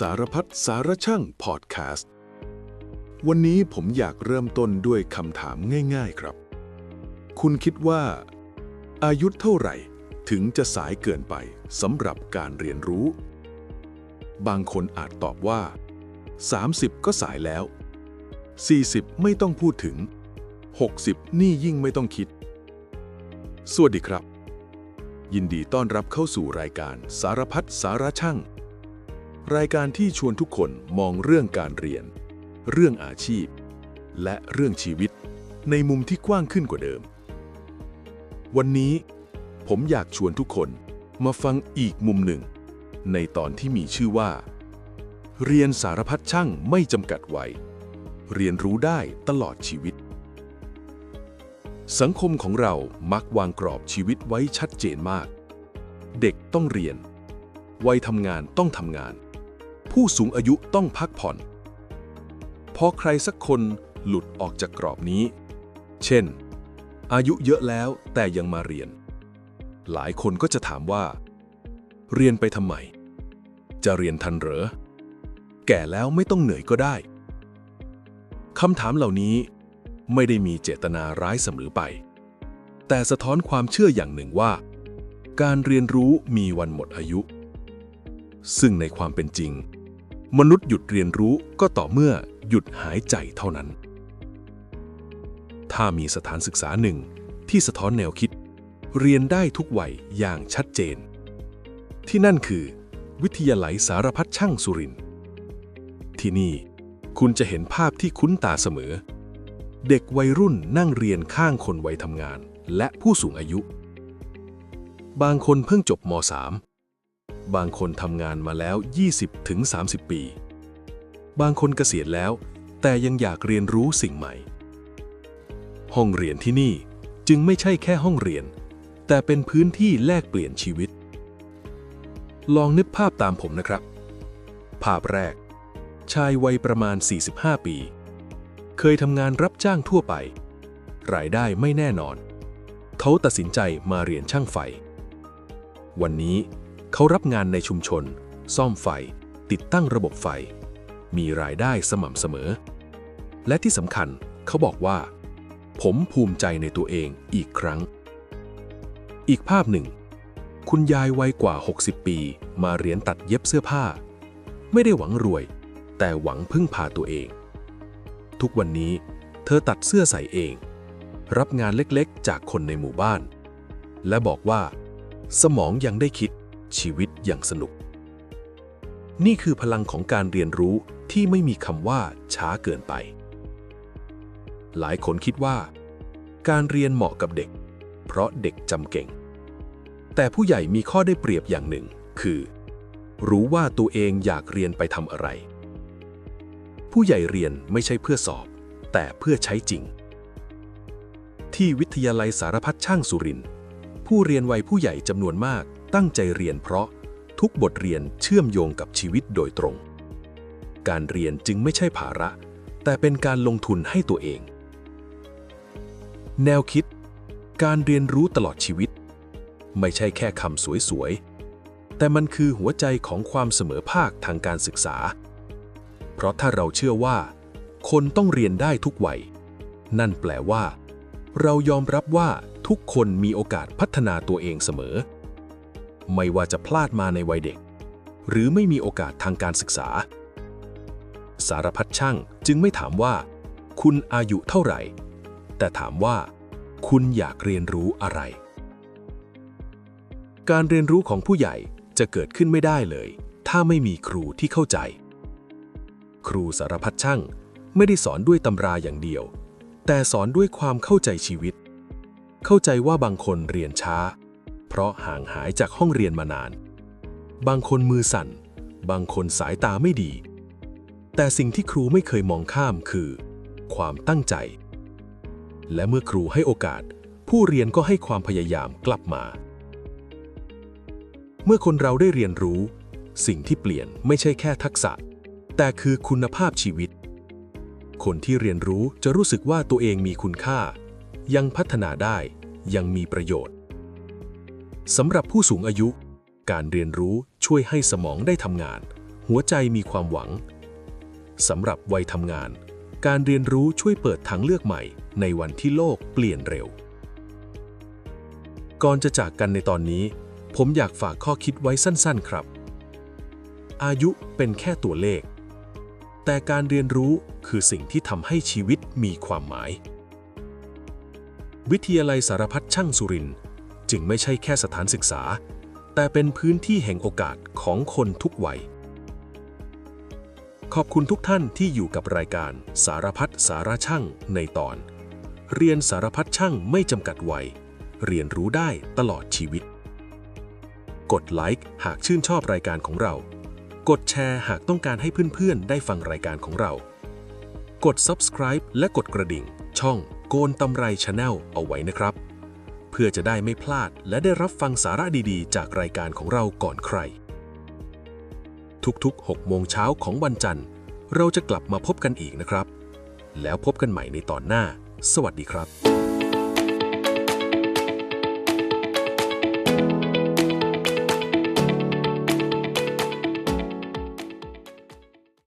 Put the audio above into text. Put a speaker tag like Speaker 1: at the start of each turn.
Speaker 1: สารพัดสารช่างพอดแคสต์ วันนี้ผมอยากเริ่มต้นด้วยคำถามง่ายๆครับ คุณคิดว่า อายุเท่าไหร่ถึงจะสายเกินไปสำหรับการเรียนรู้ บางคนอาจตอบว่า 30 ก็สายแล้ว 40 ไม่ต้องพูดถึง 60 นี่ยิ่งไม่ต้องคิด สวัสดีครับ ยินดีต้อนรับเข้าสู่รายการสารพัดสาระช่าง รายการที่ชวนทุกคนมองเรื่องการเรียน เรื่องอาชีพ และเรื่องชีวิต ในมุมที่กว้างขึ้นกว่าเดิม วันนี้ ผมอยากชวนทุกคนมาฟังอีกมุมหนึ่ง ในตอนที่มีชื่อว่า เรียนสารพัดช่างไม่จำกัดวัยเรียนรู้ได้ตลอดชีวิต สังคมของเรามักวางกรอบชีวิตไว้ชัดเจนมาก เด็กต้องเรียน วัยทำงานต้องทำงาน ผู้สูงอายุต้องพักผ่อน พอใครสักคนหลุดออกจากกรอบนี้ เช่น อายุเยอะแล้วแต่ยังมาเรียน หลายคนก็จะถามว่า เรียนไปทำไม จะเรียนทันเหรอ แก่แล้วไม่ต้องเหนื่อยก็ได้คำถามเหล่านี้ไม่ได้มีเจตนาร้ายเสมอไป แต่สะท้อนความเชื่ออย่างหนึ่งว่า การเรียนรู้มีวันหมดอายุ ซึ่งในความเป็นจริง มนุษย์หยุดเรียนรู้ก็ต่อเมื่อหยุดหายใจเท่านั้น ถ้ามีสถานศึกษาหนึ่งที่สะท้อนแนวคิด เรียนได้ทุกวัยอย่างชัดเจน ที่นั่นคือ วิทยาลัยสารพัดช่างสุรินทร์ที่นี่คุณจะเห็นภาพที่คุ้นตาเสมอ เด็กวัยรุ่นนั่งเรียนข้างคนวัยทำงาน และผู้สูงอายุ บางคนเพิ่งจบม .3 บางคนทำงานมาแล้ว 20-30 ปี บางคนเกษียณแล้ว แต่ยังอยากเรียนรู้สิ่งใหม่ ห้องเรียนที่นี่จึงไม่ใช่แค่ห้องเรียน แต่เป็นพื้นที่แลกเปลี่ยนชีวิต ลองนึกภาพตามผมนะครับ ภาพแรก ชายวัยประมาณ 45 ปี เคยทำงานรับจ้างทั่วไป รายได้ไม่แน่นอน เขาตัดสินใจมาเรียนช่างไฟ วันนี้ เขารับงานในชุมชน ซ่อมไฟ ติดตั้งระบบไฟ มีรายได้สม่ำเสมอ และที่สำคัญเขาบอกว่า ผมภูมิใจในตัวเองอีกครั้ง อีกภาพหนึ่ง คุณยายวัยกว่า 60 ปี มาเรียนตัดเย็บเสื้อผ้า ไม่ได้หวังรวย แต่หวังพึ่งพาตัวเอง ทุกวันนี้เธอตัดเสื้อใส่เอง รับงานเล็กๆ จากคนในหมู่บ้าน และบอกว่า สมองยังได้คิด ชีวิตยังสนุก นี่คือพลังของการเรียนรู้ที่ไม่มีคำว่าช้าเกินไป หลายคนคิดว่า การเรียนเหมาะกับเด็ก เพราะเด็กจำเก่ง แต่ผู้ใหญ่มีข้อได้เปรียบอย่างหนึ่ง คือ รู้ว่าตัวเองอยากเรียนไปทำอะไร ผู้ใหญ่เรียนไม่ใช่เพื่อสอบ แต่เพื่อใช้จริง ที่วิทยาลัยสารพัดช่างสุรินทร์ ผู้เรียนวัยผู้ใหญ่จำนวนมากตั้งใจเรียนเพราะทุกบทเรียนเชื่อมโยงกับชีวิตโดยตรง การเรียนจึงไม่ใช่ภาระ แต่เป็นการลงทุนให้ตัวเอง แนวคิด การเรียนรู้ตลอดชีวิต ไม่ใช่แค่คำสวยๆ แต่มันคือหัวใจของความเสมอภาคทางการศึกษา เพราะถ้าเราเชื่อว่า คนต้องเรียนได้ทุกวัย นั่นแปลว่า เรายอมรับว่า ทุกคนมีโอกาสพัฒนาตัวเองเสมอ ไม่ว่าจะพลาดมาในวัยเด็ก หรือไม่มีโอกาสทางการศึกษา สารพัดช่างจึงไม่ถามว่า คุณอายุเท่าไหร่ แต่ถามว่า คุณอยากเรียนรู้อะไร การเรียนรู้ของผู้ใหญ่จะเกิดขึ้นไม่ได้เลย ถ้าไม่มีครูที่เข้าใจ ครูสารพัดช่างไม่ได้สอนด้วยตำราอย่างเดียว แต่สอนด้วยความเข้าใจชีวิต เข้าใจว่าบางคนเรียนช้า เพราะห่างหายจากห้องเรียนมานาน บางคนมือสั่น บางคนสายตาไม่ดี แต่สิ่งที่ครูไม่เคยมองข้ามคือ ความตั้งใจ และเมื่อครูให้โอกาส ผู้เรียนก็ให้ความพยายามกลับมา เมื่อคนเราได้เรียนรู้ สิ่งที่เปลี่ยนไม่ใช่แค่ทักษะ แต่คือคุณภาพชีวิต คนที่เรียนรู้จะรู้สึกว่าตัวเองมีคุณค่ายังพัฒนาได้ ยังมีประโยชน์สำหรับผู้สูงอายุ การเรียนรู้ช่วยให้สมองได้ทำงาน หัวใจมีความหวังสำหรับวัยทำงาน การเรียนรู้ช่วยเปิดทางเลือกใหม่ ในวันที่โลกเปลี่ยนเร็ว ก่อนจะจากกันในตอนนี้ ผมอยากฝากข้อคิดไว้สั้นๆครับ อายุเป็นแค่ตัวเลข แต่การเรียนรู้คือสิ่งที่ทำให้ชีวิตมีความหมาย วิทยาลัยสารพัดช่างสุรินทร์จึงไม่ใช่แค่สถานศึกษา แต่เป็นพื้นที่แห่งโอกาสของคนทุกวัย ขอบคุณทุกท่านที่อยู่กับรายการสารพัดสาระช่างในตอน เรียนสารพัดช่างไม่จำกัดวัย เรียนรู้ได้ตลอดชีวิต กดไลค์หากชื่นชอบรายการของเรา กดแชร์หากต้องการให้เพื่อนๆ ได้ฟังรายการของเรา กด subscribe และกดกระดิ่งช่อง โกนตำไรชาแนลเอาไว้นะครับ เพื่อจะได้ไม่พลาดและได้รับฟังสาระดีๆ จากรายการของเราก่อนใคร ทุกๆ 6 โมงเช้าของวันจันทร์ เราจะกลับมาพบกันอีกนะครับ แล้วพบกันใหม่ในตอนหน้า สวัสดีครับ